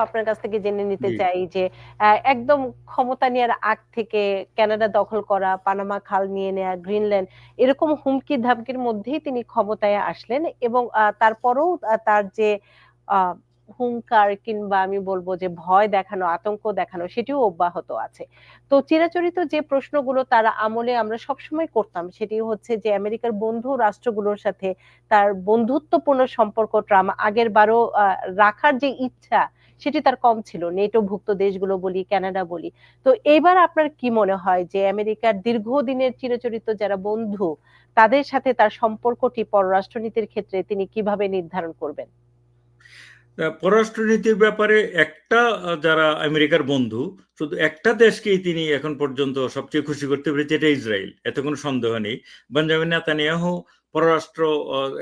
আপনার কাছ থেকে জেনে নিতে চাই যে একদম ক্ষমতা নেয়ার আগ থেকে কানাডা দখল করা, পানামা খাল নিয়ে নেয়া, গ্রিনল্যান্ড এরকম হুমকি-ধামকির মধ্যেই তিনি ক্ষমতায় আসলেন এবং তারপরেও তার যে হুঙ্কার কিংবা আমি বলব যে ভয় দেখানো, আতঙ্ক দেখানো সেটিও অব্যাহত আছে। তো চিরাচরিত যে প্রশ্নগুলো তার আমলে আমরা সবসময় করতাম সেটি হচ্ছে যে আমেরিকার বন্ধু রাষ্ট্রগুলোর সাথে তার বন্ধুত্বপূর্ণ সম্পর্ক ট্রাম্প আগেরবারও আ রাখার যে ইচ্ছা সেটি তার কম ছিল। নেটোভুক্ত দেশগুলো বলি, কানাডা বলি। তো এইবার আপনার কি মনে হয় যে আমেরিকার দীর্ঘদিনের চিরচরিত যারা বন্ধু তাদের সাথে তার সম্পর্কটি পররাষ্ট্রনীতির ক্ষেত্রে তিনি কীভাবে নির্ধারণ করবেন? পররাষ্ট্রনীতির ব্যাপারে একটা যারা আমেরিকার বন্ধু, শুধু একটা দেশকেই তিনি এখন পর্যন্ত সবচেয়ে খুশি করতে পেরেছে এটা ইসরাইল। এতে কোনো সন্দেহ নেই। বেঞ্জামিন নেতানিয়াহু পররাষ্ট্র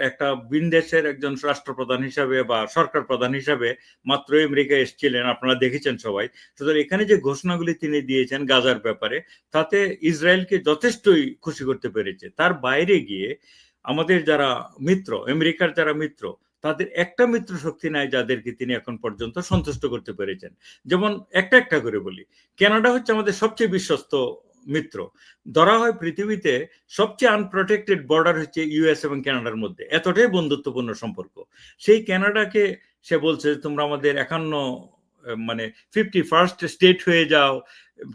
একটা ভিন দেশের একজন রাষ্ট্রপ্রধান হিসাবে বা সরকার প্রধান হিসাবে মাত্র আমেরিকা এসেছিলেন। আপনারা দেখেছেন সবাই। সুতরাং এখানে যে ঘোষণাগুলি তিনি দিয়েছেন গাজার ব্যাপারে, তাতে ইসরায়েলকে যথেষ্টই খুশি করতে পেরেছে। তার বাইরে গিয়ে আমাদের যারা মিত্র, আমেরিকার যারা মিত্র, তাদের একটা মিত্র শক্তি নাই যাদেরকে তিনি এখন পর্যন্ত সন্তুষ্ট করতে পেরেছেন। যেমন একটা, একটা করে বলি। কানাডা হচ্ছে আমাদের সবচেয়ে বিশ্বস্ত মিত্র। ধরা হয় পৃথিবীতে সবচেয়ে আনপ্রটেক্টেড বর্ডার হচ্ছে ইউএস এবং কানাডার মধ্যে। এতটাই বন্ধুত্বপূর্ণ সম্পর্ক। সেই ক্যানাডাকে সে বলছে যে তোমরা আমাদের ৫১ আ মানে 51st স্টেট হয়ে যাও।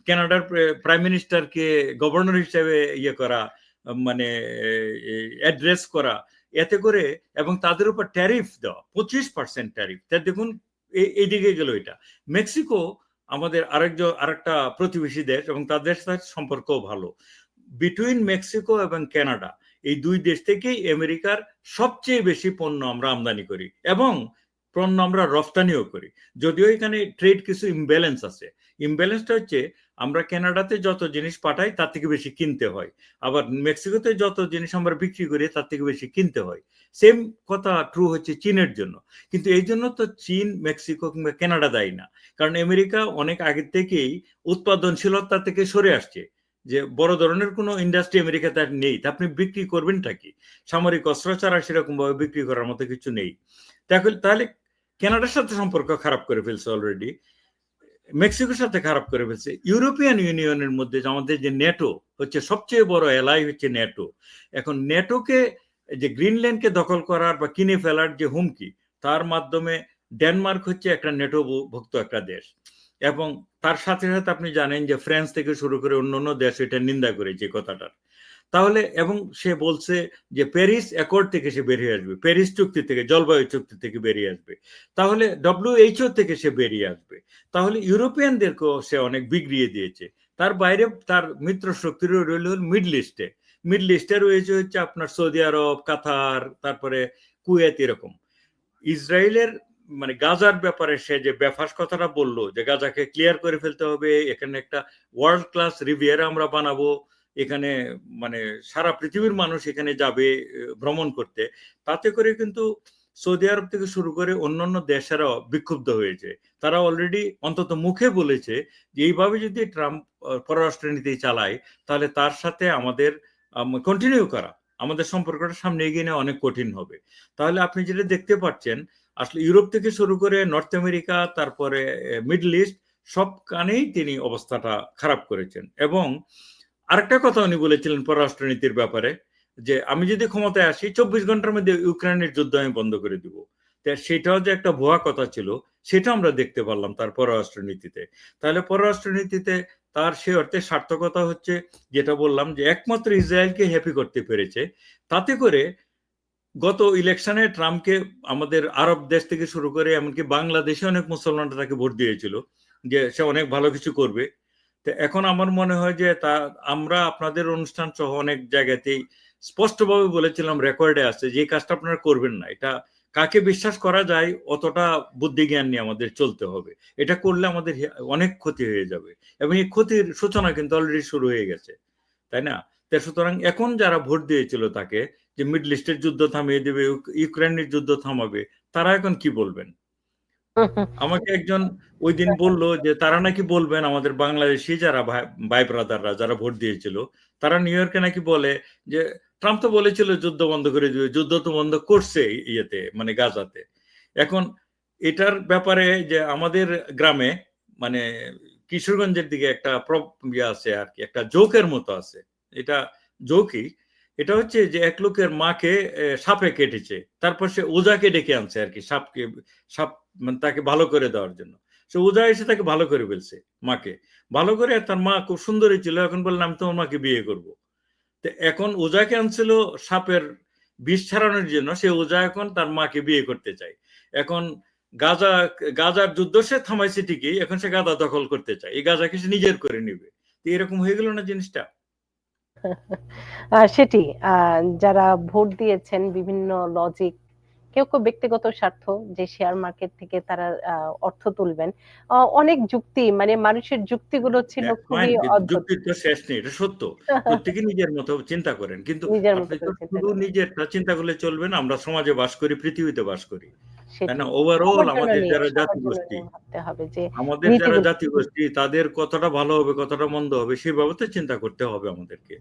ক্যানাডার প্রাইম মিনিস্টারকে গভর্নর হিসেবে ইয়ে করা, মানে অ্যাড্রেস করা। এতে করে এবং তাদের উপর ট্যারিফ দেওয়া। ২৫% ট্যারিফ। তা দেখুন এ এদিকে গেল এটা। মেক্সিকো আমাদের আরেকজন, আরেকটা প্রতিবেশী দেশ এবং তাদের সাথে সম্পর্কও ভালো। বিটুইন মেক্সিকো এবং ক্যানাডা এই দুই দেশ থেকেই আমেরিকার সবচেয়ে বেশি পণ্য আমরা আমদানি করি এবং পণ্য আমরা রফতানিও করি। যদিও এখানে ট্রেড কিছু ইমব্যালেন্স আছে। ইমব্যালেন্সটা হচ্ছে আমরা কানাডাতে যত জিনিস পাঠাই তার থেকে বেশি কিনতে হয়। আবার মেক্সিকোতে যত জিনিস আমরা বিক্রি করি তার থেকে বেশি কিনতে হয়। সেম কথা ট্রু হচ্ছে চীনের জন্য। কিন্তু এই জন্য তো চীন, মেক্সিকো কিংবা কানাডা দায়ী না। কারণ আমেরিকা অনেক আগে থেকেই উৎপাদনশীলতা থেকে সরে আসছে। যে বড় ধরনের কোনো ইন্ডাস্ট্রি আমেরিকাতে আর নেই। তা আপনি বিক্রি করবেনটা কি? সামরিক অস্ত্র ছাড়া সেরকমভাবে বিক্রি করার মতো কিছু নেই। তাহলে তাহলে কানাডার সাথে সম্পর্ক খারাপ করে ফেলছে অলরেডি। মেক্সিকোর সাথে খারাপ করে ফেলছে। ইউরোপিয়ান ইউনিয়নের মধ্যে আমাদের যে নেটো হচ্ছে সবচেয়ে বড় এলাই হচ্ছে নেটো। এখন নেটোকে যে গ্রিনল্যান্ডকে দখল করার বা কিনে ফেলার যে হুমকি, তার মাধ্যমে ডেনমার্ক হচ্ছে একটা নেটো ভুক্ত একটা দেশ। এবং তার সাথে, সাথে আপনি জানেন যে ফ্রান্স থেকে শুরু করে অন্য অন্য দেশ এটা নিন্দা করেছে কথাটার। তাহলে এবং সে বলছে যে প্যারিস অ্যাকর্ড থেকে সে বেরিয়ে আসবে। প্যারিস চুক্তি থেকে, জলবায়ু চুক্তি থেকে বেরিয়ে আসবে। তাহলে WHO থেকে সে বেরিয়ে আসবে। তাহলে ইউরোপিয়ানদেরকেও সে অনেক বিগড়িয়ে দিয়েছে। তার বাইরে তার মিত্র শক্তিরও রইল মিডল ইস্টে। মিডল ইস্টে রয়েছে হচ্ছে আপনার সৌদি আরব, কাতার, তারপরে কুয়েত এরকম। ইসরায়েলের মানে গাজার ব্যাপারে সে যে বেফাস কথাটা বলল যে গাজাকে ক্লিয়ার করে ফেলতে হবে। এখানে একটা ওয়ার্ল্ড ক্লাস রিভিয়েরা আমরা বানাবো। এখানে মানে সারা পৃথিবীর মানুষ এখানে যাবে ভ্রমণ করতে। তাতে করে কিন্তু সৌদি আরব থেকে শুরু করে অন্যান্য দেশেরাও বিক্ষুব্ধ হয়েছে। তারা অলরেডি অন্তত মুখে বলেছে যে এইভাবে যদি ট্রাম্প পররাষ্ট্রনীতি চালায় তাহলে তার সাথে আমাদের কন্টিনিউ করা, আমাদের সম্পর্কটা সামনে এগিয়ে নেওয়া অনেক কঠিন হবে। তাহলে আপনি যেটা দেখতে পাচ্ছেন আসলে ইউরোপ থেকে শুরু করে নর্থ আমেরিকা তারপরে মিডল ইস্ট সবখানেই তিনি অবস্থাটা খারাপ করেছেন। এবং আরেকটা কথা উনি বলেছিলেন পররাষ্ট্রনীতির ব্যাপারে, যে আমি যদি ক্ষমতায় আসি ২৪ ঘণ্টার মধ্যে ইউক্রেনের যুদ্ধ আমি বন্ধ করে দিব। সেটাও যে একটা ভুয়া কথা ছিল, সেটা আমরা দেখতে পারলাম তার পররাষ্ট্রনীতিতে। তাহলে পররাষ্ট্রনীতিতে তার সে অর্থে সার্থকতা হচ্ছে, যেটা বললাম যে একমাত্র ইসরায়েলকে হ্যাপি করতে পেরেছে। তাতে করে গত ইলেকশনে ট্রাম্পকে আমাদের আরব দেশ থেকে শুরু করে, এমনকি বাংলাদেশে অনেক মুসলমানরা তাকে ভোট দিয়েছিল। যে সে অনেক ভালো কিছু করবে। তো এখন আমার মনে হয় যে তা আমরা আপনাদের অনুষ্ঠান সহ অনেক জায়গাতেই স্পষ্টভাবে বলেছিলাম রেকর্ডে আছে যে কাজটা আপনারা করবেন না। এটা কাকে বিশ্বাস করা যায় অতটা বুদ্ধিজ্ঞান নিয়ে আমাদের চলতে হবে। এটা করলে আমাদের অনেক ক্ষতি হয়ে যাবে। এবং এই ক্ষতির সূচনা কিন্তু অলরেডি শুরু হয়ে গেছে। তাই না? তা সুতরাং এখন যারা ভোট দিয়েছিল তাকে যে মিডল ইস্টের যুদ্ধ থামিয়ে দেবে, ইউক্রেনের যুদ্ধ থামাবে, তারা এখন কি বলবেন? আমাকে একজন ঐদিন বলল যে তারা নাকি বলবেন আমাদের বাংলাদেশী যারা ভাই ব্রাদাররা যারা ভোট দিয়েছিল, তারা নিউ ইয়র্কে নাকি বলে যে ট্রাম্প তো বলেছিল যুদ্ধ বন্ধ করে দিবে। যুদ্ধ তো বন্ধ করছে ইয়েতে মানে গাজাতে। এখন এটার ব্যাপারে যে আমাদের গ্রামে মানে কিশোরগঞ্জের দিকে একটা ইয়ে আছে আর কি একটা জোকের মতো আছে এটা জোকই এটা হচ্ছে যে এক লোকের মাকে সাপে কেটেছে তারপর সে ওজাকে ডেকে আনছে আর কি সাপকে সাপ মানে তাকে ভালো করে দেওয়ার জন্য। সে ওজা এসে তাকে ভালো করে ফেলছে মাকে। ভালো করে তার মা খুব সুন্দরী ছিল, এখন বললাম আমি তোমার মাকে বিয়ে করব। তো এখন ওজাকে আনছিল সাপের বিষ ছাড়ানোর জন্য। সে ওজা এখন তার মাকে বিয়ে করতে চায়। এখন গাজা, গাজার যুদ্ধ সে থামাইছে ঠিকই, এখন সে গাজা দখল করতে চায়। এই গাজাকে সে নিজের করে নিবে। তো এরকম হয়ে গেল না জিনিসটা? সেটি যারা ভোট দিয়েছেন বিভিন্ন লজিক কেউ কেউ ব্যক্তিগত স্বার্থ যে শেয়ার মার্কেট থেকে তারা অর্থ তুলবেন। অনেক যুক্তি মানে মানুষের যুক্তিগুলো ছিল খুবই যুক্তির তো শেষ নেই এটা সত্য। প্রত্যেকে নিজের মতো চিন্তা করেন কিন্তু শুধু। নিজেরটা চিন্তা করলে চলবে না আমরা সমাজে বাস করি পৃথিবীতে বাস করি। তাই সেটি না ওভারঅল আমাদের যারা সবার জাতি গোষ্ঠী আমাদের যারা। জাতি গোষ্ঠী তাদের কতটা ভালো হবে কতটা মন্দ হবে সেই বাবদে চিন্তা করতে হবে আমাদেরকে।